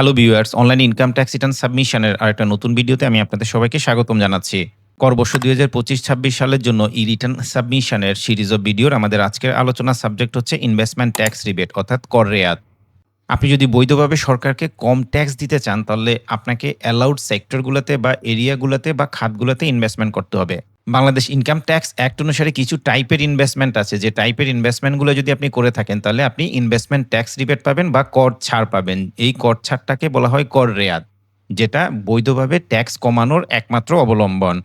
Hello viewers online income tax return সাবমিশনের আরেকটা নতুন ভিডিওতে আমি আপনাদের সবাইকে স্বাগতম জানাচ্ছি। করবর্ষ দুই হাজার পঁচিশ ছাব্বিশ সালের জন্য ই রিটার্ন সাবমিশনের সিরিজ অফ ভিডিওর আমাদের আজকের আলোচনার সাবজেক্ট হচ্ছে ইনভেস্টমেন্ট ট্যাক্স রিবেট অর্থাৎ কর রেয়াত। আপনি যদি বৈধভাবে সরকারকে কম ট্যাক্স দিতে চান, তাহলে আপনাকে অ্যালাউড সেক্টরগুলোতে বা এরিয়াগুলোতে বা খাতগুলোতে ইনভেস্টমেন্ট করতে হবে। বাংলাদেশ ইনকাম ট্যাক্স অ্যাক্ট অনুসারে কিছু টাইপের ইনভেস্টমেন্ট আছে। যে টাইপের ইনভেস্টমেন্টগুলো যদি আপনি করে থাকেন, তাহলে আপনি ইনভেস্টমেন্ট ট্যাক্স রিবেট পাবেন বা কর ছাড় পাবেন। এই কর ছাড়টাকে বলা হয় কর রেয়াত, যেটা বৈধভাবে ট্যাক্স কমানোর একমাত্র অবলম্বন।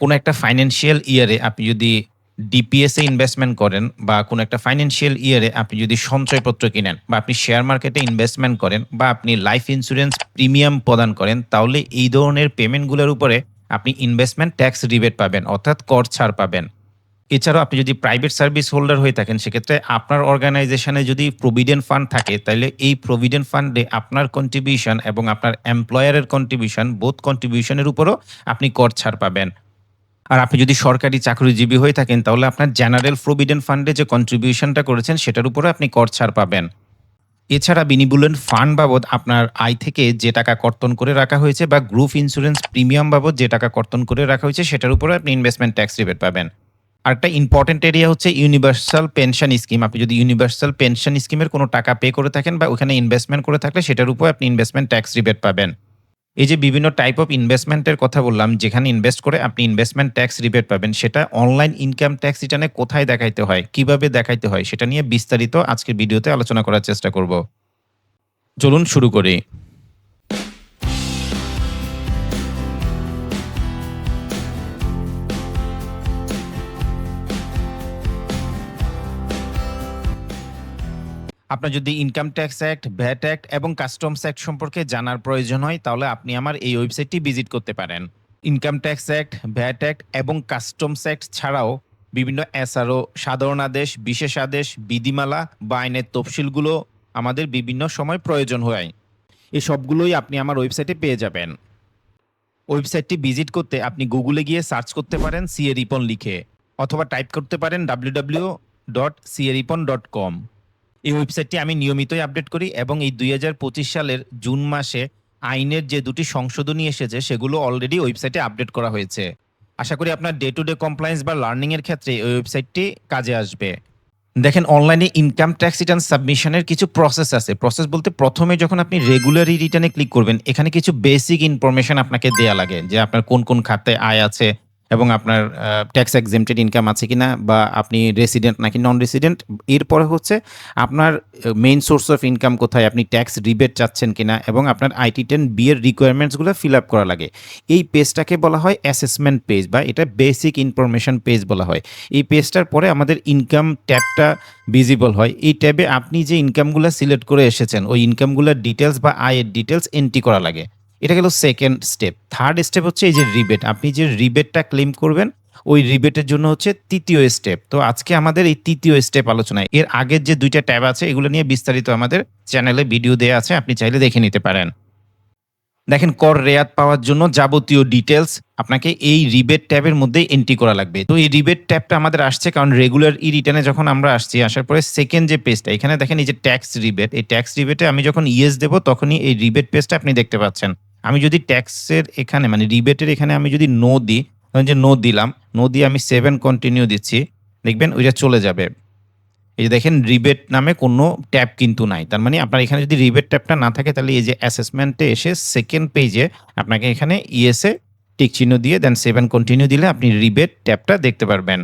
কোনো একটা ফাইন্যান্সিয়াল ইয়ারে আপনি যদি ডিপিএসে ইনভেস্টমেন্ট করেন বা কোনো একটা ফাইন্যান্সিয়াল ইয়ারে আপনি যদি সঞ্চয়পত্র কিনেন বা আপনি শেয়ার মার্কেটে ইনভেস্টমেন্ট করেন বা আপনি লাইফ ইন্স্যুরেন্স প্রিমিয়াম প্রদান করেন, তাহলে এই ধরনের পেমেন্টগুলোর উপরে আপনি ইনভেস্টমেন্ট ট্যাক্স রিবেট পাবেন, অর্থাৎ কর ছাড় পাবেন। এছাড়াও আপনি যদি প্রাইভেট সার্ভিস হোল্ডার হয়ে থাকেন, সেক্ষেত্রে আপনার অর্গানাইজেশনে যদি প্রভিডেন্ট ফান্ড থাকে, তাহলে এই প্রভিডেন্ট ফান্ডে আপনার কন্ট্রিবিউশন এবং আপনার এমপ্লয়ারের কন্ট্রিবিউশন বোধ কন্ট্রিবিউশনের উপরও আপনি কর ছাড় পাবেন। আর আপনি যদি সরকারি চাকরিজীবী হয়ে থাকেন, তাহলে আপনার জেনারেল প্রভিডেন্ট ফান্ডে যে কন্ট্রিবিউশনটা করেছেন, সেটার উপরে আপনি কর ছাড় পাবেন। এছাড়া বিনিবুলেন ফান্ড বাবদ আপনার আয় থেকে যে টাকা কর্তন করে রাখা হয়েছে বা গ্রুপ ইন্স্যুরেন্স প্রিমিয়াম বাবদ যে টাকা কর্তন করে রাখা হয়েছে, সেটার উপরে আপনি ইনভেস্টমেন্ট ট্যাক্স রিবেট পাবেন। আর একটা ইম্পর্টেন্ট এরিয়া হচ্ছে ইউনিভার্সাল পেনশন স্কিম আপনি যদি ইউনিভার্সাল পেনশন স্কিমের কোনো টাকা পে করে থাকেন বা ওখানে ইনভেস্টমেন্ট করে থাকলে, সেটার উপর আপনি ইনভেস্টমেন্ট ট্যাক্স রিবেট পাবেন। এই যে বিভিন্ন টাইপ অফ ইনভেস্টমেন্টের কথা বললাম, যেখানে ইনভেস্ট করে আপনি ইনভেস্টমেন্ট ট্যাক্স রিবেট পাবেন, সেটা অনলাইন ইনকাম ট্যাক্স রিটার্নে কোথায় দেখাইতে হয়, কীভাবে দেখাইতে হয়, সেটা নিয়ে বিস্তারিত আজকের ভিডিওতে আলোচনা করার চেষ্টা করব। চলুন শুরু করি। আপনার যদি income tax act VAT act এবং কাস্টমস অ্যাক্ট সম্পর্কে জানার প্রয়োজন হয়, তাহলে আপনি আমার এই ওয়েবসাইটটি ভিজিট করতে পারেন। Income tax act VAT act এবং কাস্টমস অ্যাক্ট ছাড়াও বিভিন্ন এসআরও সাধারণ আদেশ, বিশেষ আদেশ, বিধিমালা বা আইনের তফসিলগুলো আমাদের বিভিন্ন সময় প্রয়োজন হয়। এই সবগুলোই আপনি আমার ওয়েবসাইটে পেয়ে যাবেন। ওয়েবসাইটটি ভিজিট করতে আপনি গুগলে গিয়ে সার্চ করতে পারেন সিএ রিপন লিখে, অথবা টাইপ করতে পারেন ডাব্লিউ ডাব্লিউ ডট সিএরিপন ডট কম এই ওয়েবসাইটটি আমি নিয়মিতই আপডেট করি এবং এই দুই হাজার পঁচিশ সালের জুন মাসে আইনের যে দুটি সংশোধনী এসেছে, সেগুলো অলরেডি ওয়েবসাইটে আপডেট করা হয়েছে। আশা করি আপনার ডে টু ডে কমপ্লায়েন্স বা লার্নিং এর ক্ষেত্রে এই ওয়েবসাইটটি কাজে আসবে। দেখেন অনলাইনে ইনকাম ট্যাক্স রিটার্ন সাবমিশনের কিছু প্রসেস আছে। প্রসেস বলতে প্রথমে যখন আপনি রেগুলারি রিটার্নে ক্লিক করবেন, এখানে কিছু বেসিক ইনফরমেশন আপনাকে দেয়া লাগে যে আপনার কোন কোন খাতে আয় আছে এবং আপনার ট্যাক্স এক্সেমটেড ইনকাম আছে কিনা বা আপনি রেসিডেন্ট নাকি নন রেসিডেন্ট এরপরে হচ্ছে আপনার মেইন সোর্স অফ ইনকাম কোথায়, আপনি ট্যাক্স রিবেট চাচ্ছেন কিনা এবং আপনার আইটি টেন বিয়ের রিকোয়ারমেন্টসগুলো ফিল আপ করা লাগে। এই পেজটাকে বলা হয় অ্যাসেসমেন্ট পেজ বা এটা বেসিক ইনফরমেশন পেজ বলা হয়। এই পেজটার পরে আমাদের ইনকাম ট্যাবটা ভিজিবল হয়। এই ট্যাবে আপনি যে ইনকামগুলো সিলেক্ট করে এসেছেন, ওই ইনকামগুলোর ডিটেলস বা আয়ের ডিটেলস এন্ট্রি করা লাগে। এটা গেল সেকেন্ড স্টেপ থার্ড স্টেপ হচ্ছে এই যে রিবেট আপনি যে রিবেটটা ক্লেম করবেন, ওই রিবেটের জন্য হচ্ছে তৃতীয় স্টেপ তো আজকে আমাদের এই তৃতীয় স্টেপ আলোচনায়, এর আগের যে দুইটা ট্যাব আছে, এগুলো নিয়ে বিস্তারিত আমাদের চ্যানেলে ভিডিও দেওয়া আছে, আপনি চাইলে দেখে নিতে পারেন। দেখেন, কর রেয়াত পাওয়ার জন্য যাবতীয় ডিটেলস আপনাকে এই রিবেট ট্যাবের মধ্যে এন্ট্রি করা লাগবে। তো এই রিবেট ট্যাবটা আমাদের আসছে কারণ রেগুলার ই রিটার্নে যখন আমরা আসছি, আসার পরে সেকেন্ড যে পেজটা এখানে দেখেন এই যে ট্যাক্স রিবেট এই ট্যাক্স রিবেটে আমি যখন ইয়েস দেবো, তখনই এই রিবেট পেজটা আপনি দেখতে পাচ্ছেন। আমি যদি ট্যাক্সের এখানে মানে রিবেটের এখানে আমি যদি নো দিই, ধরুন যে নো দিলাম নো দিয়ে আমি সেভেন কন্টিনিউ দিচ্ছি, দেখবেন ওইটা চলে যাবে। এই যে দেখেন রিবেট নামে কোনো ট্যাব কিন্তু নাই। তার মানে আপনার এখানে যদি রিবেট ট্যাবটা না থাকে, তাহলে এই যে অ্যাসেসমেন্টে এসে সেকেন্ড পেজে আপনাকে এখানে ইএসএ টিক চিহ্ন দিয়ে দেন সেভেন কন্টিনিউ দিলে আপনি রিবেট ট্যাবটা দেখতে পারবেন।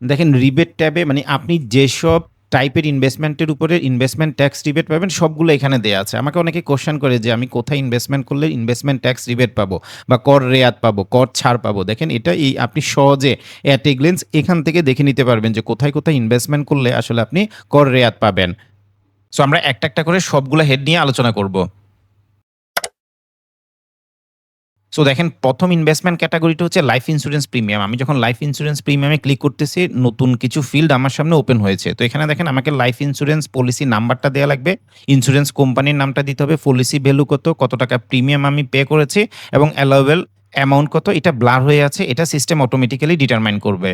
দেখেন রিবেট ট্যাবে মানে আপনি যেসব টাইপের ইনভেস্টমেন্টের উপরে ইনভেস্টমেন্ট ট্যাক্স রিবেট পাবেন, সবগুলো এখানে দেওয়া আছে। আমাকে অনেকে কোশ্চেন করে যে, আমি কোথায় ইনভেস্টমেন্ট করলে ইনভেস্টমেন্ট ট্যাক্স রিবেট পাবো? বা কর রেয়াত পাবো, কর ছাড় পাবো? দেখেন, এটা এই আপনি সহজে অ্যাট এ এখান থেকে দেখে নিতে পারবেন যে, কোথায় কোথায় ইনভেস্টমেন্ট করলে আসলে আপনি কর রেয়াত পাবেন। সো আমরা একটা একটা করে সবগুলো হেড নিয়ে আলোচনা করব। সো দেখেন, প্রথম ইনভেস্টমেন্ট ক্যাটাগরিটা হচ্ছে লাইফ ইন্স্যুরেন্স প্রিমিয়াম আমি যখন লাইফ ইন্স্যুরেন্স প্রিমিয়ামে ক্লিক করতেছি, নতুন কিছু ফিল্ড আমার সামনে ওপেন হয়েছে। তো এখানে দেখেন, আমাকে লাইফ ইন্স্যুরেন্স পলিসি নাম্বারটা দেওয়া লাগবে। ইন্স্যুরেন্স কোম্পানির নামটা দিতে হবে পলিসি ভ্যালু কত কত টাকা প্রিমিয়াম আমি পে করেছি এবং অ্যালাউবেল অ্যামাউন্ট কত, এটা ব্লার হয়ে আছে, এটা সিস্টেম অটোমেটিক্যালি ডিটারমাইন করবে।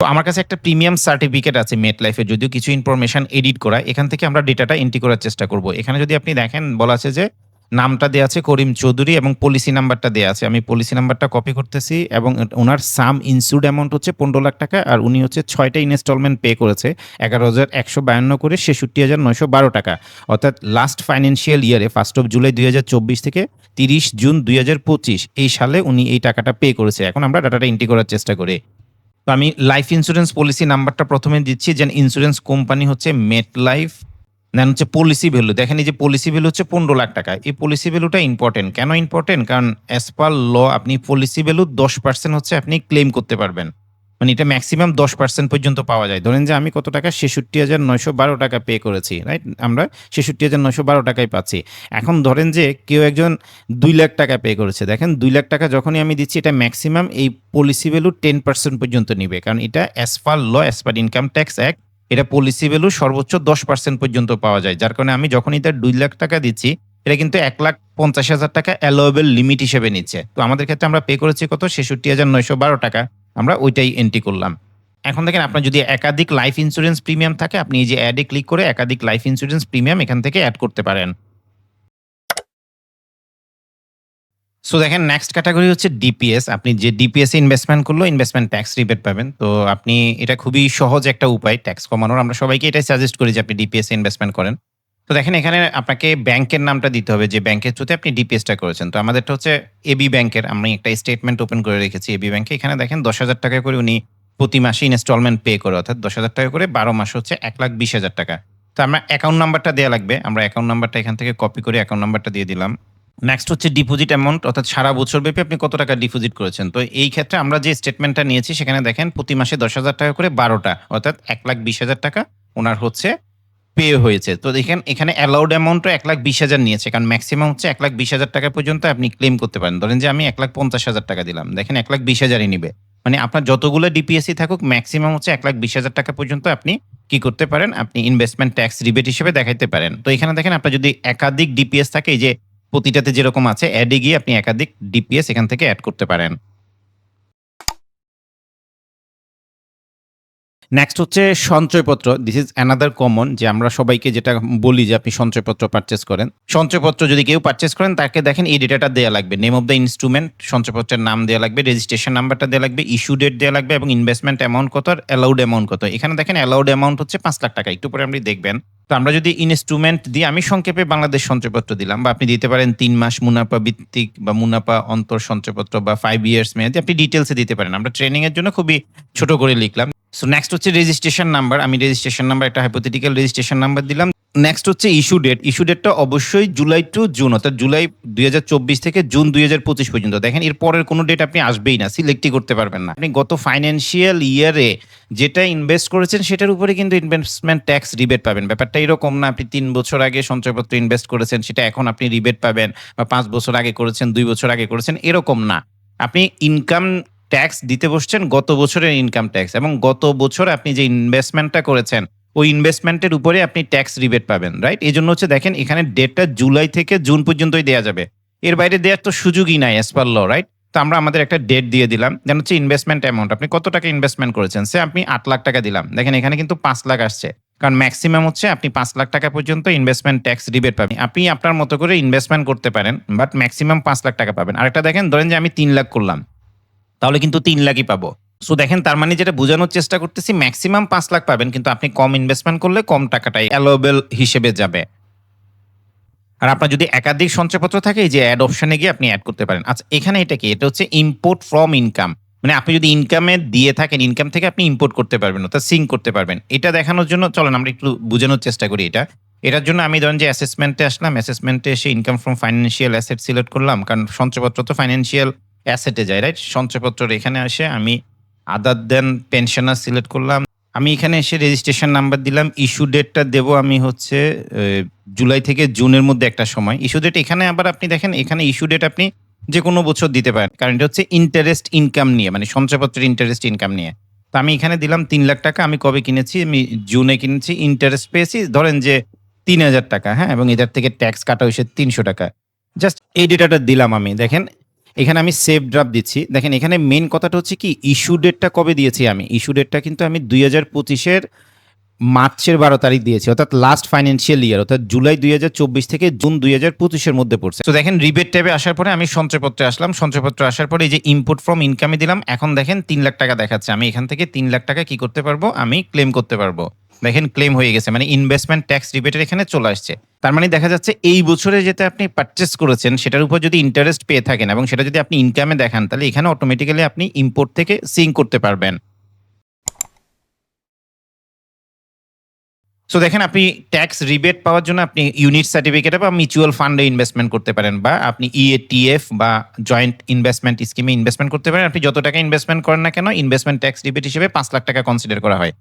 তো আমার কাছে একটা প্রিমিয়াম সার্টিফিকেট আছে মেট লাইফে যদিও কিছু ইনফরমেশন এডিট করা, এখান থেকে আমরা ডেটাটা এন্ট্রি করার চেষ্টা করব। এখানে যদি আপনি দেখেন, বলা আছে যে নামটা দেওয়া আছে করিম চৌধুরী এবং পলিসি নাম্বারটা দেওয়া আছে। আমি পলিসি নাম্বারটা কপি করতেছি এবং ওনার সাম ইনস্যুড অ্যামাউন্ট হচ্ছে পনেরো লাখ টাকা আর উনি হচ্ছে ছয়টা ইনস্টলমেন্ট পে করেছে, এগারো হাজার একশো বায়ান্ন করে ছেষট্টি হাজার নয়শো বারো টাকা। অর্থাৎ লাস্ট ফাইন্যান্সিয়াল ইয়ারে ফার্স্ট অফ জুলাই দুই হাজার চব্বিশ থেকে তিরিশ জুন দুই হাজার পঁচিশ এই সালে উনি এই টাকাটা পে করেছে। এখন আমরা ডাটাটা এন্ট্রি করার চেষ্টা করি। তো আমি লাইফ ইন্স্যুরেন্স পলিসি নাম্বারটা প্রথমে দিচ্ছি। যেন ইন্স্যুরেন্স কোম্পানি হচ্ছে মেট লাইফ দেন হচ্ছে পলিসি ভ্যালু দেখেন এই যে পলিসি ভ্যালু হচ্ছে পনেরো লাখ টাকা। এই পলিসি ভ্যালুটা ইম্পর্টেন্ট কেন ইম্পর্টেন্ট কারণ অ্যাজ পার ল আপনি পলিসি ভ্যালু দশ পার্সেন্ট হচ্ছে আপনি ক্লেম করতে পারবেন। মানে এটা ম্যাক্সিমাম দশ পার্সেন্ট পর্যন্ত পাওয়া যায়। ধরেন যে আমি কত টাকা? ছেষট্টি হাজার নয়শো বারো টাকা পে করেছি রাইট আমরা ছেষট্টি হাজার নয়শো বারো টাকায় পাচ্ছি। এখন ধরেন যে কেউ একজন দুই লাখ টাকা পে করেছে। দেখেন দুই লাখ টাকা যখনই আমি দিচ্ছি, এটা ম্যাক্সিমাম এই পলিসি ভ্যালু টেন পার্সেন্ট পর্যন্ত নিবে। কারণ এটা as per law as per income tax act এটা পলিসি ভ্যালু সর্বোচ্চ দশ পার্সেন্ট পর্যন্ত পাওয়া যায়। যার কারণে আমি যখনই তার দুই লাখ টাকা দিচ্ছি, এটা কিন্তু এক লাখ পঞ্চাশ হাজার টাকা অ্যালোয়েবল লিমিট হিসেবে নিচ্ছে। তো আমাদের ক্ষেত্রে আমরা পে করেছি কত? ছেষট্টি হাজার নয়শো বারো টাকা। আমরা ওইটাই এন্ট্রি করলাম। এখন দেখেন, আপনার যদি একাধিক লাইফ ইন্স্যুরেন্স প্রিমিয়াম থাকে, আপনি এই যে অ্যাডে ক্লিক করে একাধিক লাইফ ইন্স্যুরেন্স প্রিমিয়াম এখান থেকে অ্যাড করতে পারেন। সো দেখেন নেক্সট ক্যাটাগরি হচ্ছে ডিপিএস আপনি যে ডিপিএস এ ইনভেস্টমেন্ট করল ইনভেস্টমেন্ট ট্যাক্স রিবেট পাবেন। তো আপনি এটা খুবই সহজ একটা উপায় ট্যাক্স কমানোর। আমরা সবাইকে এটাই সাজেস্ট করি যে আপনি ডিপিএস ইনভেস্টমেন্ট করেন। তো দেখেন, এখানে আপনাকে ব্যাংকের নামটা দিতে হবে, যে ব্যাংকের থ্রুতে আপনি ডিপিএসটা করেছেন। তো আমাদেরটা হচ্ছে এবি ব্যাংকের আমি একটা স্টেটমেন্ট ওপেন করে রেখেছি এবি ব্যাংকে এখানে দেখেন, দশ হাজার টাকা করে উনি প্রতি মাসে ইনস্টলমেন্ট পে করে, অর্থাৎ দশ হাজার টাকা করে বারো মাস হচ্ছে এক লাখ বিশ হাজার টাকা। তো আমরা অ্যাকাউন্ট নাম্বারটা দেওয়া লাগবে। আমরা অ্যাকাউন্ট নাম্বারটা এখান থেকে কপি করে অ্যাকাউন্ট নাম্বারটা দিয়ে দিলাম। নেক্সট হচ্ছে ডিপোজিট অ্যামাউন্ট অর্থাৎ সারা বছর ব্যাপী আপনি কত টাকা ডিপোজিট করেছেন? তো এই ক্ষেত্রে আমরা যে স্টেটমেন্টটা নিয়েছি, সেখানে দেখেন প্রতি মাসে দশ হাজার টাকা করে বারোটা, অর্থাৎ এক লাখ বিশ হাজার টাকা ওনার হচ্ছে পে হয়েছে। তো দেখেন এখানে অ্যালাউড অ্যামাউন্টও এক লাখ বিশ হাজার নিয়েছে, কারণ ম্যাক্সিমাম হচ্ছে এক লাখ বিশ হাজার টাকা পর্যন্ত আপনি ক্লেম করতে পারেন। ধরেন যে আমি এক লাখ পঞ্চাশ হাজার টাকা দিলাম, দেখেন এক লাখ বিশ হাজারই নিবে। মানে আপনার যতগুলো ডিপিএসসি থাকুক ম্যাক্সিমাম হচ্ছে এক লাখ বিশ হাজার টাকা পর্যন্ত আপনি কি করতে পারেন? আপনি ইনভেস্টমেন্ট ট্যাক্স রিবেট হিসেবে দেখাইতে পারেন। তো এখানে দেখেন আপনার যদি একাধিক ডিপিএস থাকে, এই যে প্রতিটাতে যেরকম আছে অ্যাডে গিয়ে আপনি একাধিক ডিপিএস এখান থেকে অ্যাড করতে পারেন। নেক্সট হচ্ছে সঞ্চয়পত্র। দিস ইজ অ্যানাদার কমন যে আমরা সবাইকে যেটা বলি যে আপনি সঞ্চয়পত্র পারচেস করেন। সঞ্চয়পত্র যদি কেউ পারচেস করেন, তাকে দেখেন এই ডেটাটা দেওয়া লাগবে। নেম অফ দ্য ইনস্ট্রুমেন্ট সঞ্চয়পত্রের নাম দেওয়া লাগবে রেজিস্ট্রেশন নাম্বারটা দেওয়া লাগবে ইস্যু ডেট দেওয়া লাগবে এবং ইনভেস্টমেন্ট অ্যামাউন্ট কত আর অ্যালাউড অ্যামাউন্ট কত। এখানে দেখেন অ্যালাউড অ্যামাউন্ট হচ্ছে পাঁচ লাখ টাকা। একটু পরে আপনি দেখবেন। তো আমরা যদি ইনস্ট্রুমেন্ট দিয়ে আমি সংক্ষেপে বাংলাদেশ সঞ্চয়পত্র দিলাম, বা আপনি দিতে পারেন তিন মাস মুনাফা ভিত্তিক বা মুনাফা অন্তর সঞ্চয়পত্র বা ফাইভ ইয়ার্স মেয়াদি, আপনি ডিটেলসে দিতে পারেন। আমরা ট্রেনিং এর জন্য খুবই ছোট করে লিখলাম। সো নেক্সট হচ্ছে রেজিস্ট্রেশন নাম্বার আমি রেজিস্ট্রেশন নাম্বার একটা হাইপোথেটিক্যাল রেজিস্ট্রেশন নাম্বার দিলাম। নেক্সট হচ্ছে ইস্যু ডেট ইস্যু ডেটটা অবশ্যই জুলাই টু জুন অর্থাৎ জুলাই দু হাজার চব্বিশ থেকে জুন দুই হাজার পঁচিশ পর্যন্ত। দেখেন, এর পরের কোনো ডেট আপনি আসবেই না সিলেক্টই করতে পারবেন না। আপনি গত ফাইন্যান্সিয়াল ইয়ারে যেটা ইনভেস্ট করেছেন, সেটার উপরে কিন্তু ইনভেস্টমেন্ট ট্যাক্স রিবেট পাবেন। ব্যাপারটা এরকম না, আপনি তিন বছর আগে সঞ্চয়পত্র ইনভেস্ট করেছেন, সেটা এখন আপনি রিবেট পাবেন, বা পাঁচ বছর আগে করেছেন, দুই বছর আগে করেছেন, এরকম না। আপনি ইনকাম ট্যাক্স দিতে বসছেন, গত বছরের ইনকাম ট্যাক্স এবং গত বছর আপনি যে ইনভেস্টমেন্টটা করেছেন, ওই ইনভেস্টমেন্টের উপরে আপনি ট্যাক্স রিবেট পাবেন রাইট এই জন্য হচ্ছে দেখেন, এখানে ডেটটা জুলাই থেকে জুন পর্যন্তই দেওয়া যাবে। এর বাইরে দেওয়ার তো সুযোগই নাই অ্যাজ পার ল রাইট তো আমরা আমাদের একটা ডেট দিয়ে দিলাম, যেন হচ্ছে ইনভেস্টমেন্ট অ্যামাউন্ট আপনি কত টাকা ইনভেস্টমেন্ট করেছেন? সে আপনি আট লাখ টাকা দিলাম। দেখেন, এখানে কিন্তু পাঁচ লাখ আসছে। কারণ ম্যাক্সিমাম হচ্ছে আপনি পাঁচ লাখ টাকা পর্যন্ত ইনভেস্টমেন্ট ট্যাক্স রিবেট পাবেন। আপনি আপনার মতো করে ইনভেস্টমেন্ট করতে পারেন বাট ম্যাক্সিমাম পাঁচ লাখ টাকা পাবেন। আরেকটা দেখেন, ধরেন যে আমি তিন লাখ করলাম। তাহলে কিন্তু তিন লাখই পাবো। সো দেখেন, তার মানে যেটা বোঝানোর চেষ্টা করতেছি ম্যাক্সিমাম পাঁচ লাখ পাবেন, কিন্তু আপনি কম ইনভেস্টমেন্ট করলে কম টাকাটাই অ্যালোয়েবল হিসেবে যাবে। আর আপনার যদি একাধিক সঞ্চয়পত্র থাকে, এই যে অ্যাড অপশানে গিয়ে আপনি অ্যাড করতে পারেন। আচ্ছা এখানে এটা কি? এটা হচ্ছে ইম্পোর্ট ফ্রম ইনকাম মানে আপনি যদি ইনকামে দিয়ে থাকেন ইনকাম থেকে আপনি ইম্পোর্ট করতে পারবেন, অর্থাৎ সিঙ্ক করতে পারবেন। এটা দেখানোর জন্য, চলেন, আমরা একটু বোঝানোর চেষ্টা করি এটা। এটার জন্য আমি ধরেন যে অ্যাসেসমেন্টে আসলাম অ্যাসেসমেন্টে এসে income from financial asset select করলাম, কারণ সঞ্চয়পত্র তো ফাইন্যান্সিয়াল অ্যাসেটে যায় রাইট সঞ্চয়পত্রের এখানে এসে আমি আদার দেন পেনশনার সিলেক্ট করলাম। আমি এখানে এসে রেজিস্ট্রেশন নাম্বার দিলাম ইস্যু ডেটটা দেবো আমি হচ্ছে জুলাই থেকে জুনের মধ্যে একটা সময়। ইস্যু ডেট এখানে আবার আপনি দেখেন, এখানে ইস্যু ডেট আপনি যে কোনো বছর দিতে পারেন। কারণ এটা হচ্ছে ইন্টারেস্ট ইনকাম নিয়ে মানে সঞ্চয়পত্রের ইন্টারেস্ট ইনকাম নিয়ে। তো আমি এখানে দিলাম তিন লাখ টাকা, আমি কবে কিনেছি? আমি জুনে কিনেছি ইন্টারেস্ট পেয়েছি, ধরেন যে তিন হাজার টাকা হ্যাঁ? এবং এটার থেকে ট্যাক্স কাটা হয়েছে তিনশো টাকা। জাস্ট এই ডেটাটা দিলাম আমি, দেখেন এখানে আমি সেভ ড্রাফট দিচ্ছি। দেখেন, এখানে মেন কথাটা হচ্ছে কি ইস্যু ডেটটা কবে দিয়েছি আমি? ইস্যু ডেটটা কিন্তু আমি দুই হাজার পঁচিশের মার্চের বারো তারিখ দিয়েছি, অর্থাৎ লাস্ট ফাইন্যান্সিয়াল ইয়ার অর্থাৎ জুলাই দুই হাজার চব্বিশ থেকে জুন দুই হাজার পঁচিশের মধ্যে পড়ছে। তো দেখেন রিবেট ট্যাবে আসার পরে আমি সঞ্চয়পত্রে আসলাম। সঞ্চয়পত্রে আসার পরে এই যে ইনপুট ফ্রম ইনকামে দিলাম, এখন দেখেন তিন লাখ টাকা দেখাচ্ছে। আমি এখান থেকে তিন লাখ টাকা কি করতে পারব? আমি ক্লেম করতে পারব। দেখেন ক্লেম হয়ে গেছে মানে ইনভেস্টমেন্ট ট্যাক্স রিবেটের এখানে চলে আসছে। তার মানে দেখা যাচ্ছে এই বছরে যেটা আপনি পারচেস করেছেন, সেটার উপর যদি ইন্টারেস্ট পেয়ে থাকেন এবং সেটা যদি আপনি ইনকামে দেখান, তাহলে এখানে অটোমেটিক্যালি আপনি ইম্পোর্ট থেকে সিং করতে পারবেন। সো দেখেন আপনি ট্যাক্স রিবেট পাওয়ার জন্য আপনি ইউনিট সার্টিফিকেটে বা মিউচুয়াল ফান্ডে ইনভেস্টমেন্ট করতে পারেন বা আপনি E ইএটিএফ বা জয়েন্ট ইনভেস্টমেন্ট স্কিমে ইনভেস্টমেন্ট করতে পারেন। আপনি যত টাকা ইনভেস্টমেন্ট করেন না কেন ইনভেস্টমেন্ট ট্যাক্স রিবেট হিসেবে পাঁচ লাখ টাকা কনসিডার করা হয়।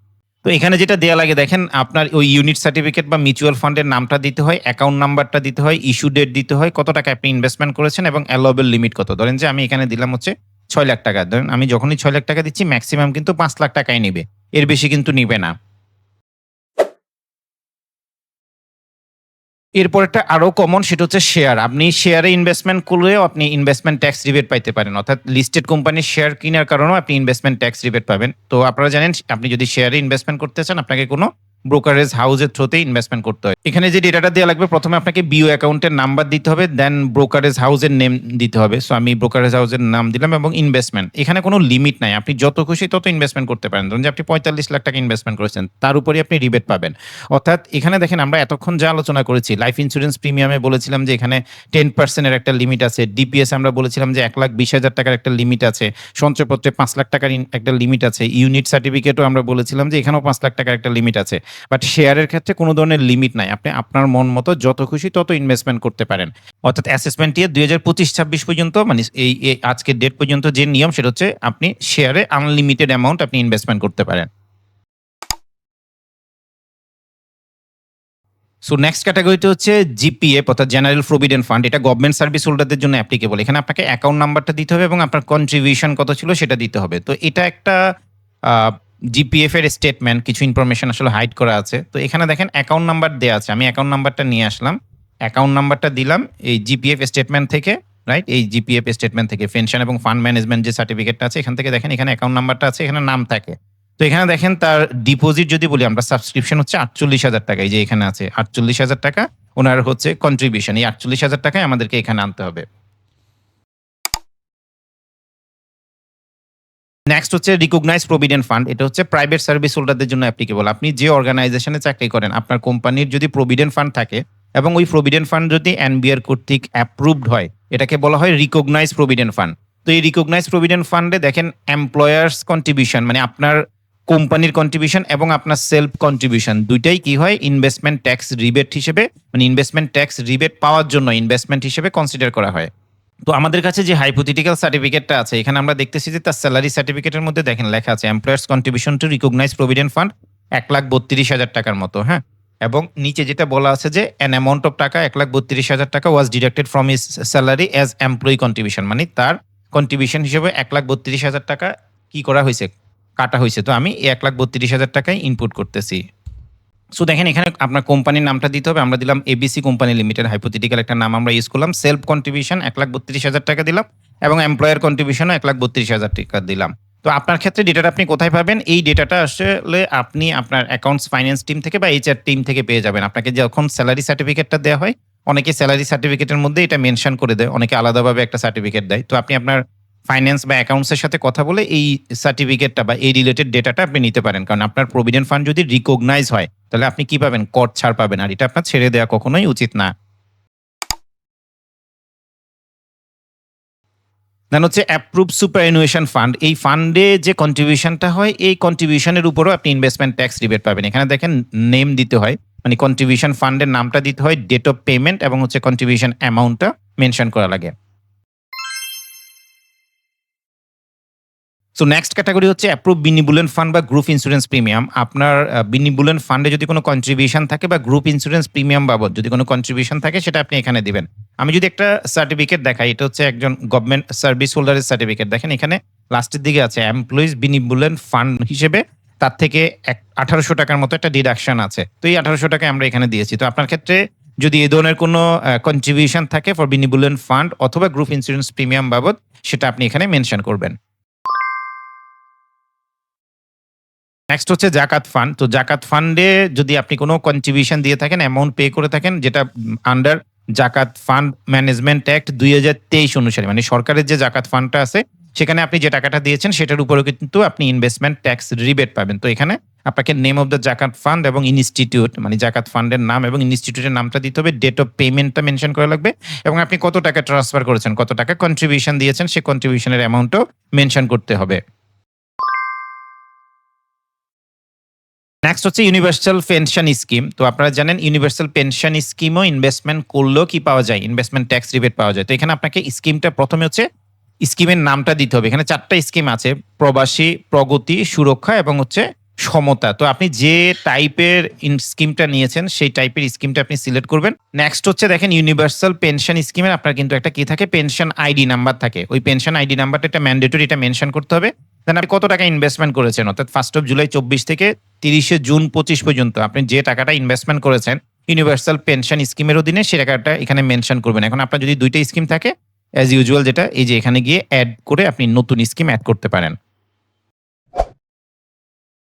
তো এখানে যেটা দেওয়া লাগে, দেখেন আপনার ওই ইউনিট সার্টিফিকেট বা মিউচুয়াল ফান্ডের নামটা দিতে হয় অ্যাকাউন্ট নাম্বারটা দিতে হয় ইস্যু ডেট দিতে হয়, কত টাকা আপনি ইনভেস্টমেন্ট করেছেন এবং অ্যালোয়েবল লিমিট কত। ধরেন যে আমি এখানে দিলাম হচ্ছে ছয় লাখ টাকা। ধরেন আমি যখনই ছয় লাখ টাকা দিচ্ছি ম্যাক্সিমাম কিন্তু পাঁচ লাখ টাকাই নেবে। এর বেশি কিন্তু নিবে না। এরপরটা আরও কমন সেটা হচ্ছে শেয়ার আপনি শেয়ারে ইনভেস্টমেন্ট করলেও আপনি ইনভেস্টমেন্ট ট্যাক্স রিবেট পাইতে পারেন। অর্থাৎ লিস্টেড কোম্পানির শেয়ার কেনার কারণেও আপনি ইনভেস্টমেন্ট ট্যাক্স রিবেট পাবেন। তো আপনারা জানেন, আপনি যদি শেয়ারে ইনভেস্টমেন্ট করতে চান, আপনাকে কোনো ব্রোকারেজ হাউসের থ্রুতে ইনভেস্টমেন্ট করতে হয়। এখানে যে ডেটাটা দেওয়া লাগবে, প্রথমে আপনাকে বিও অ্যাকাউন্টের নাম্বার দিতে হবে দেন ব্রোকারেজ হাউসের নেম দিতে হবে। সো আমি ব্রোকারেজ হাউসের নাম দিলাম এবং ইনভেস্টমেন্ট এখানে কোনো লিমিট নাই। আপনি যত খুশি তত ইনভেস্টমেন্ট করতে পারেন। ধরুন যে আপনি পঁয়তাল্লিশ লাখ টাকা ইনভেস্টমেন্ট করেছেন, তার উপরে আপনি রিবেট পাবেন। অর্থাৎ এখানে দেখেন, আমরা এতক্ষণ যা আলোচনা করেছি লাইফ ইন্স্যুরেন্স প্রিমিয়ামে বলেছিলাম যে এখানে টেন পার্সেন্টের একটা লিমিট আছে। ডিপিএস আমরা বলেছিলাম যে এক লাখ বিশ হাজার টাকার একটা লিমিট আছে। সঞ্চয়পত্রে পাঁচ লাখ টাকার একটা লিমিট আছে। ইউনিট সার্টিফিকেটও আমরা বলেছিলাম যে এখানেও পাঁচ লাখ টাকার একটা লিমিট আছে। বাট শেয়ারের ক্ষেত্রে কোনো ধরনের লিমিট নাই। আপনি আপনার মন মতো যত খুশি তত ইনভেস্টমেন্ট করতে পারেন। অর্থাৎ অ্যাসেসমেন্ট ইয়ার দুই হাজার পঁচিশ ছাব্বিশ পর্যন্ত মানে এই আজকের ডেট পর্যন্ত যে নিয়ম, সেটা হচ্ছে আপনি শেয়ারে আনলিমিটেড অ্যামাউন্ট আপনি ইনভেস্টমেন্ট করতে পারেন। সো নেক্সট ক্যাটাগরিতে হচ্ছে জিপিএফ অর্থাৎ জেনারেল প্রভিডেন্ট ফান্ড এটা গভর্নমেন্ট সার্ভিস হোল্ডারদের জন্য অ্যাপ্লিকেবল এখানে আপনাকে অ্যাকাউন্ট নাম্বারটা দিতে হবে এবং আপনার কন্ট্রিবিউশন কত ছিল সেটা দিতে হবে। তো এটা একটা জিপিএফ এর স্টেটমেন্ট কিছু ইনফরমেশন আসলে হাইড করা আছে। তো এখানে দেখেন অ্যাকাউন্ট নাম্বার দেওয়া আছে। আমি অ্যাকাউন্ট নাম্বারটা নিয়ে আসলাম। অ্যাকাউন্ট নাম্বারটা দিলাম এই জিপিএফ স্টেটমেন্ট থেকে রাইট এই জিপিএফ স্টেটমেন্ট থেকে পেনশন এবং ফান্ড ম্যানেজমেন্ট যে সার্টিফিকেটটা আছে, এখান থেকে দেখেন এখানে অ্যাকাউন্ট নাম্বারটা আছে, এখানে নাম থাকে। তো এখানে দেখেন তার ডিপোজিট যদি বলি আমরা সাবস্ক্রিপশন হচ্ছে আটচল্লিশ হাজার টাকা। এই যে এখানে আছে, আটচল্লিশ হাজার টাকা ওনার হচ্ছে কন্ট্রিবিউশন এই আটচল্লিশ হাজার টাকায় আমাদেরকে এখানে আনতে হবে। নেক্সট হচ্ছে রিকগনাইজ প্রভিডেন্ট ফান্ড এটা হচ্ছে প্রাইভেট সার্ভিস হোল্ডারদের জন্য অ্যাপ্লিকেবল আপনি যে অর্গানাইজেশনে চাকরি করেন, আপনার কোম্পানির যদি প্রভিডেন্ট ফান্ড থাকে এবং ওই প্রভিডেন্ট ফান্ড যদি এনবিআর কর্তৃক অ্যাপ্রুভড হয়, এটাকে বলা হয় রিকগনাইজ প্রভিডেন্ট ফান্ড তো এই রিকগনাইজ প্রভিডেন্ট ফান্ডে দেখেন এমপ্লয়ার্স কন্ট্রিবিউশন মানে আপনার কোম্পানির কন্ট্রিবিউশন এবং আপনার সেলফ কন্ট্রিবিউশন দুইটাই কি হয়? ইনভেস্টমেন্ট ট্যাক্স রিবেট হিসেবে মানে ইনভেস্টমেন্ট ট্যাক্স রিবেট পাওয়ার জন্য ইনভেস্টমেন্ট হিসেবে কনসিডার করা হয়। তো আমাদের কাছে যে হাইপোথেটিক্যাল সার্টিফিকেটটা আছে, এখানে আমরা দেখতেছি যে তার স্যালারি সার্টিফিকেটের মধ্যে দেখেন লেখা আছে employers contribution to recognised provident fund এক লাখ বত্রিশ হাজার টাকার মতো হ্যাঁ? এবং নিচে যেটা বলা আছে যে অ্যান অ্যামাউন্ট অফ টাকা এক লাখ বত্রিশ হাজার টাকা was deducted from his salary as employee contribution মানে তার কন্ট্রিবিউশন হিসেবে এক লাখ বত্রিশ হাজার টাকা কি করা হয়েছে, কাটা হয়েছে। তো আমি এক লাখ বত্রিশ হাজার টাকায় ইনপুট করতেছি। সো দেখেন, এখানে আপনার কোম্পানির নামটা দিতে হবে। আমরা দিলাম এবিসি কোম্পানি লিমিটেড হাইপোথেটিক্যাল একটা নাম আমরা ইউজ করলাম। সেলফ কন্ট্রিবিউশন এক লাখ বত্রিশ হাজার টাকা দিলাম এবং এমপ্লয়ার কন্ট্রিবিউশনও এক লাখ বত্রিশ হাজার টাকা দিলাম। তো আপনার ক্ষেত্রে ডেটাটা আপনি কোথায় পাবেন? এই ডেটাটা আসলে আপনি আপনার অ্যাকাউন্টস ফাইন্যান্স টিম থেকে বা এইচআর টিম থেকে পেয়ে যাবেন। আপনাকে যখন স্যালারি সার্টিফিকেটটা দেওয়া হয়, অনেকে স্যালারি সার্টিফিকেটের মধ্যে এটা মেনশন করে দেয়। অনেকে আলাদাভাবে একটা সার্টিফিকেট দেয়। তো আপনি আপনার ফাইন্যান্স বা অ্যাকাউন্টসের সাথে কথা বলে এই সার্টিফিকেটটা বা এই রিলেটেড ডেটাটা আপনি নিতে পারেন। কারণ আপনার প্রভিডেন্ট ফান্ড যদি রিকগনাইজ হয়, তাহলে আপনি কি পাবেন? কর ছাড় পাবেন। আর এটা আপনার ছেড়ে দেওয়া কখনোই উচিত না। দেন হচ্ছে অ্যাপ্রুভ সুপার অ্যানুয়েশন ফান্ড এই ফান্ডে যে কন্ট্রিবিউশনটা হয়, এই কন্ট্রিবিউশনের উপরও আপনি ইনভেস্টমেন্ট ট্যাক্স রিবেট পাবেন। এখানে দেখেন নেম দিতে হয়। মানে কন্ট্রিবিউশন ফান্ডের নামটা দিতে হয় ডেট অফ পেমেন্ট এবং হচ্ছে কন্ট্রিবিউশন অ্যামাউন্টটা মেনশন করা লাগে। সো নেক্সট ক্যাটাগরি হচ্ছে অ্যাপ্রুভ বিনিবুলেন ফান্ড বা গ্রুপ ইন্স্যুরেন্স প্রিমিয়াম আপনার বিনিবুলেন ফান্ডে যদি কোনো কন্ট্রিবিউশন থাকে বা গ্রুপ ইন্স্যুরেন্স প্রিমিয়াম বাবদ যদি কোনো কন্ট্রিবিউশন থাকে, সেটা আপনি এখানে দিবেন। আমি যদি একটা সার্টিফিকেট দেখাই, এটা হচ্ছে একজন গভর্নমেন্ট সার্ভিস হোল্ডারের সার্টিফিকেট দেখেন এখানে লাস্টের দিকে আছে এমপ্লয়িজ বিনিবুলেন ফান্ড হিসেবে তার থেকে এক, আঠারোশো টাকার মতো একটা ডিডাকশন আছে। তো এই আঠারোশো টাকা আমরা এখানে দিয়েছি। তো আপনার ক্ষেত্রে যদি এই ধরনের কোনো কন্ট্রিবিউশন থাকে ফর বিনিবুলেন ফান্ড অথবা গ্রুপ ইন্স্যুরেন্স প্রিমিয়াম বাবদ, সেটা আপনি এখানে মেনশন করবেন। নেক্সট হচ্ছে জাকাত ফান্ড তো জাকাত ফান্ডে যদি আপনি কোনো কন্ট্রিবিউশন দিয়ে থাকেন অ্যামাউন্ট পে করে থাকেন, যেটা আন্ডার জাকাত ফান্ড ম্যানেজমেন্ট অ্যাক্ট দুই হাজার তেইশ অনুসারে মানে সরকারের যে জাকাত ফান্ডটা আছে, সেখানে আপনি যে টাকাটা দিয়েছেন, সেটার উপরে কিন্তু আপনি ইনভেস্টমেন্ট ট্যাক্স রিবেট পাবেন। তো এখানে আপনাকে নেম অফ দ্য জাকাত ফান্ড এবং ইনস্টিটিউট মানে জাকাত ফান্ডের নাম এবং ইনস্টিটিউটের নামটা দিতে হবে ডেট অফ পেমেন্টটা মেনশন করা লাগবে, এবং আপনি কত টাকা ট্রান্সফার করেছেন, কত টাকা কন্ট্রিবিউশন দিয়েছেন, সেই কন্ট্রিবিউশনের অ্যামাউন্টও মেনশন করতে হবে। নেক্সট হচ্ছে ইউনিভার্সাল পেনশন স্কিম তো আপনারা জানেন ইউনিভার্সাল পেনশন স্কিমও ইনভেস্টমেন্ট করলেও কি পাওয়া যায়? ইনভেস্টমেন্ট ট্যাক্স রিবেট পাওয়া যায়। তো এখানে আপনাকে স্কিমটা প্রথমে হচ্ছে স্কিমের নামটা দিতে হবে। এখানে চারটা স্কিম আছে, প্রবাসী, প্রগতি, সুরক্ষা এবং হচ্ছে সমতা। তো আপনি যে টাইপের স্কিমটা নিয়েছেন, সেই টাইপের স্কিমটা আপনি সিলেক্ট করবেন। নেক্সট হচ্ছে দেখেন ইউনিভার্সাল পেনশন স্কিমের আপনার কিন্তু একটা কি থাকে? পেনশন আইডি নাম্বার থাকে। ওই পেনশন আইডি নাম্বারটা একটা ম্যান্ডেটরি এটা মেনশন করতে হবে। দেন আপনি কত টাকা ইনভেস্টমেন্ট করেছেন? অর্থাৎ ফার্স্ট অফ জুলাই চব্বিশ থেকে তিরিশে জুন পঁচিশ পর্যন্ত আপনি যে টাকাটা ইনভেস্টমেন্ট করেছেন ইউনিভার্সাল পেনশন স্কিমের অধীনে সে টাকাটা এখানে মেনশন করবেন। এখন আপনার যদি দুইটা স্কিম থাকে অ্যাজ ইউজুয়াল যেটা, এই যে এখানে গিয়ে অ্যাড করে আপনি নতুন স্কিম অ্যাড করতে পারেন।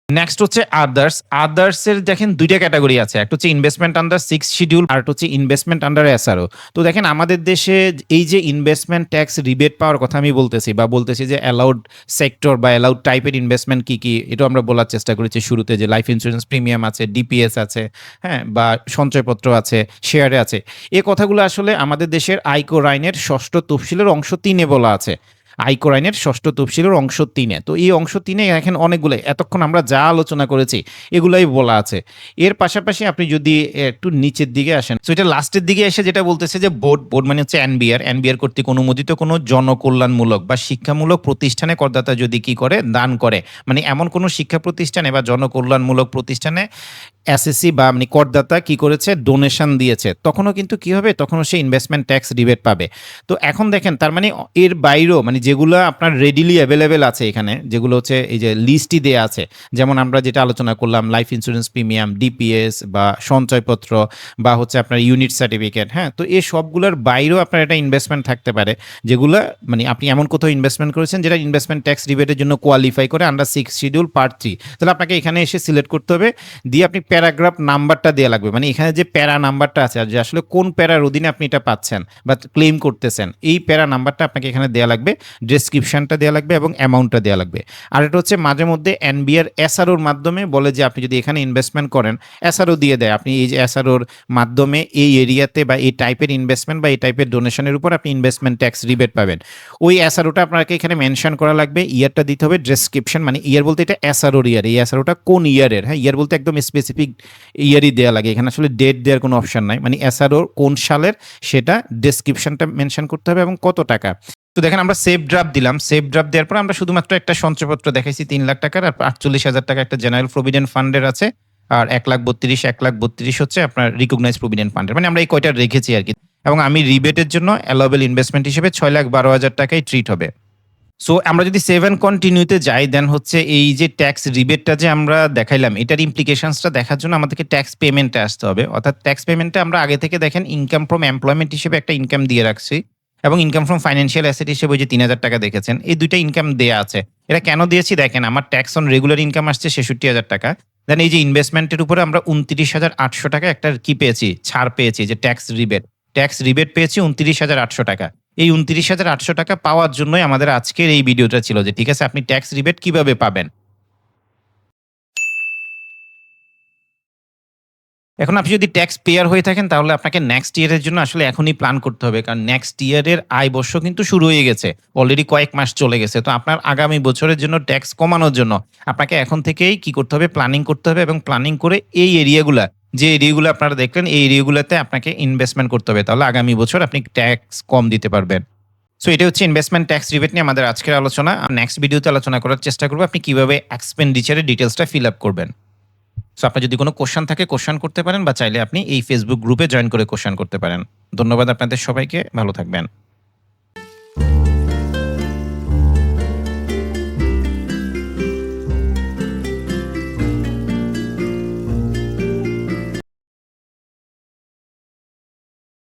নেক্সট হচ্ছে আদার্স আদার্স এর দেখেন দুইটা ক্যাটাগরি আছে। একটা হচ্ছে ইনভেস্টমেন্ট আন্ডার সিক্স শিডিউল আর হচ্ছে ইনভেস্টমেন্ট আন্ডার এসআরও তো দেখেন আমাদের দেশে এই যে ইনভেস্টমেন্ট ট্যাক্স রিবেট পাওয়ার কথা আমি বলতেছি বা বলতেছি যে অ্যালাউড সেক্টর বা অ্যালাউড টাইপের ইনভেস্টমেন্ট কি কি, এটা আমরা বলার চেষ্টা করেছি শুরুতে যে লাইফ ইন্স্যুরেন্স প্রিমিয়াম আছে ডিপিএস আছে হ্যাঁ বা সঞ্চয়পত্র আছে শেয়ারে আছে। এ কথাগুলো আসলে আমাদের দেশের আইকো আইনের ষষ্ঠ তফসিলের অংশ তিনে বলা আছে। আয়কর আইনের ষষ্ঠ তফসিলের অংশ তিনে। তো এই অংশ তিনে এখন অনেকগুলো এতক্ষণ আমরা যা আলোচনা করেছি, এগুলাই বলা আছে। এর পাশাপাশি আপনি যদি একটু নিচের দিকে আসেন তো এটা লাস্টের দিকে এসে যেটা বলতেছে যে বোর্ড বোর্ড মানে হচ্ছে এনবিআর। এনবিআর কর্তৃক অনুমোদিত কোনো জনকল্যাণমূলক বা শিক্ষামূলক প্রতিষ্ঠানে করদাতা যদি কি করে, দান করে। মানে এমন কোনো শিক্ষা প্রতিষ্ঠানে বা জনকল্যাণমূলক প্রতিষ্ঠানে এসএসসি বা মানে করদাতা কি করেছে, ডোনেশন দিয়েছে। তখনও কিন্তু কি হবে? তখনও সে ইনভেস্টমেন্ট ট্যাক্স রিবেট পাবে। তো এখন দেখেন, তার মানে এর বাইরেও মানে যেগুলো আপনার রেডিলি অ্যাভেলেবেল আছে এখানে, যেগুলো হচ্ছে এই যে লিস্টই দেওয়া আছে। যেমন আমরা যেটা আলোচনা করলাম লাইফ ইন্স্যুরেন্স প্রিমিয়াম ডিপিএস বা সঞ্চয়পত্র বা হচ্ছে আপনার ইউনিট সার্টিফিকেট হ্যাঁ? তো এই সবগুলোর বাইরেও আপনার একটা ইনভেস্টমেন্ট থাকতে পারে, যেগুলো মানে আপনি এমন কোথাও ইনভেস্টমেন্ট করেছেন যেটা ইনভেস্টমেন্ট ট্যাক্স রিবেটের জন্য কোয়ালিফাই করে under six schedule part three তাহলে আপনাকে এখানে এসে সিলেক্ট করতে হবে, দিয়ে আপনি প্যারাগ্রাফ নাম্বারটা দেওয়া লাগবে। মানে এখানে যে প্যারা নাম্বারটা আছে, আর যে আসলে কোন প্যারার অধীনে আপনি এটা পাচ্ছেন বা ক্লেম করতেছেন, এই প্যারা নাম্বারটা আপনাকে এখানে দেওয়া লাগবে। ডেসক্রিপশনটা দেওয়া লাগবে এবং অ্যামাউন্টটা দেওয়া লাগবে। আর এটা হচ্ছে মাঝে মধ্যে এনবিআর এসআরওর মাধ্যমে বলে যে আপনি যদি এখানে ইনভেস্টমেন্ট করেন এসআরও দিয়ে দেয়। আপনি এই যে এসআরওর মাধ্যমে এই এরিয়াতে বা এই টাইপের ইনভেস্টমেন্ট বা এই টাইপের ডোনেশনের উপর আপনি ইনভেস্টমেন্ট ট্যাক্স রিবেট পাবেন। ওই এসআরওটা আপনাকে এখানে মেনশন করা লাগবে। ইয়ারটা দিতে হবে ডেসক্রিপশন মানে ইয়ার বলতে এটা এসআরওর ইয়ার এই এসআরওটা কোন ইয়ারের হ্যাঁ ইয়ার বলতে একদম স্পেসিফিক ইয়ারই দেওয়া লাগে। এখানে আসলে ডেট দেওয়ার কোনো অপশন নাই। মানে এসআরও কোন সালের সেটা ডেসক্রিপশনটা মেনশন করতে হবে এবং কত টাকা। তো দেখেন, আমরা সেফ ড্রাফট দিলাম। সেফ ড্রাফট দেওয়ার পর আমরা শুধুমাত্র একটা সঞ্চয়পত্র দেখাইছি তিন লাখ টাকার, আর আটচল্লিশ হাজার টাকা একটা জেনারেল প্রভিডেন্ট ফান্ডের আছে। আর এক লাখ বত্রিশ, এক লাখ বত্রিশ হচ্ছে আপনার রিকগনাইজ প্রভিডেন্ট ফান্ডের মানে আমরা এই কয়টা রেখেছি আর কি। এবং আমি রিবেটের জন্য অ্যালোবেল ইনভেস্টমেন্ট হিসেবে ছয় লাখ বারো হাজার টাকাই ট্রিট হবে। সো আমরা যদি সেভেন কন্টিনিউতে যাই দেন হচ্ছে এই যে ট্যাক্স রিবেটটা যে আমরা দেখাইলাম, এটার ইমপ্লিকেশনসটা দেখার জন্য আমাদেরকে ট্যাক্স পেমেন্টে আসতে হবে। অর্থাৎ ট্যাক্স পেমেন্টে আমরা আগে থেকে দেখেন ইনকাম ফ্রম এমপ্লয়মেন্ট হিসেবে একটা ইনকাম দিয়ে রাখছি। এবং ইনকাম ফ্রম ফাইন্যান্সিয়াল অ্যাসেট হিসেবে যে তিন হাজার টাকা দেখেছেন, এই দুইটা ইনকাম দেয়া আছে। এটা কেন দিয়েছি? দেখেন, আমার ট্যাক্স অন রেগুলার ইনকাম আসছে ছেষট্টি হাজার টাকা। দেন এই যে ইনভেস্টমেন্টের উপরে আমরা উনত্রিশ হাজার আটশো টাকা একটা কি পেয়েছি? ছাড় পেয়েছি, যে ট্যাক্স রিবেট ট্যাক্স রিবেট পেয়েছি উনত্রিশ হাজার আটশো টাকা। এই উনত্রিশ হাজার আটশো টাকা পাওয়ার জন্যই আমাদের আজকের এই ভিডিওটা ছিল যে, ঠিক আছে, আপনি ট্যাক্স রিবেট কীভাবে পাবেন? এখন আপনি যদি ট্যাক্স পেয়ার হয়ে থাকেন, তাহলে আপনাকে নেক্সট ইয়ারের জন্য আসলে এখনই প্ল্যান করতে হবে। কারণ নেক্সট ইয়ারের আয় বর্ষ কিন্তু শুরু হয়ে গেছে। অলরেডি কয়েক মাস চলে গেছে। তো আপনার আগামী বছরের জন্য ট্যাক্স কমানোর জন্য আপনাকে এখন থেকেই কি করতে হবে? প্ল্যানিং করতে হবে এবং প্ল্যানিং করে এই এরিয়াগুলা যে এরিয়াগুলো আপনারা দেখলেন, এই এরিয়াগুলোতে আপনাকে ইনভেস্টমেন্ট করতে হবে। তাহলে আগামী বছর আপনি ট্যাক্স কম দিতে পারবেন। সো এটা হচ্ছে ইনভেস্টমেন্ট ট্যাক্স রিবেট নিয়ে আমাদের আজকের আলোচনা। নেক্সট ভিডিওতে আলোচনা করার চেষ্টা করব আপনি কীভাবে এক্সপেন্ডিচারের ডিটেলসটা ফিল আপ করবেন। সো আপনার যদি কোনো কোশ্চান থাকে কোশ্চান করতে পারেন বা চাইলে আপনি এই ফেসবুক গ্রুপে জয়েন করে কোশ্চান করতে পারেন। ধন্যবাদ আপনাদের সবাইকে, ভালো থাকবেন।